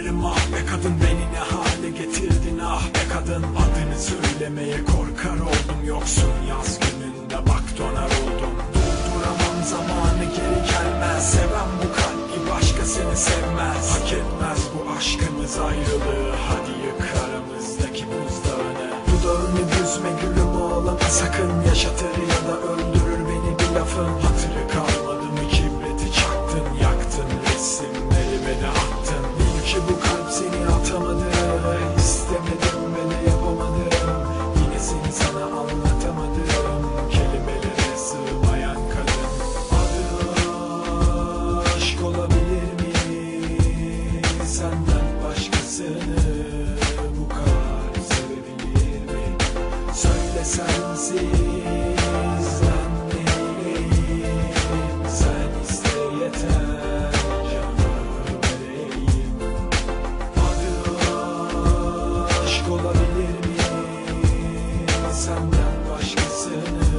Gelirim ah be kadın beni ne hale getirdin? Ah be kadın. Adını söylemeye korkar oldum. Yoksun yaz gününde bak donar oldum. Durduramam zamanı geri gelmez. Seven bu kalbi başka seni sevmez. Hak etmez bu aşkımız ayrılığı. Hadi yık aramızdaki buzdağını. Dudağını büzme gülüm ağlama sakın yaşatır ya da öldürür beni bir lafın hatırı kal. de sensiz. Ben Sen iste yeter. Canımı vereyim aşk olabilir mi senden başkasını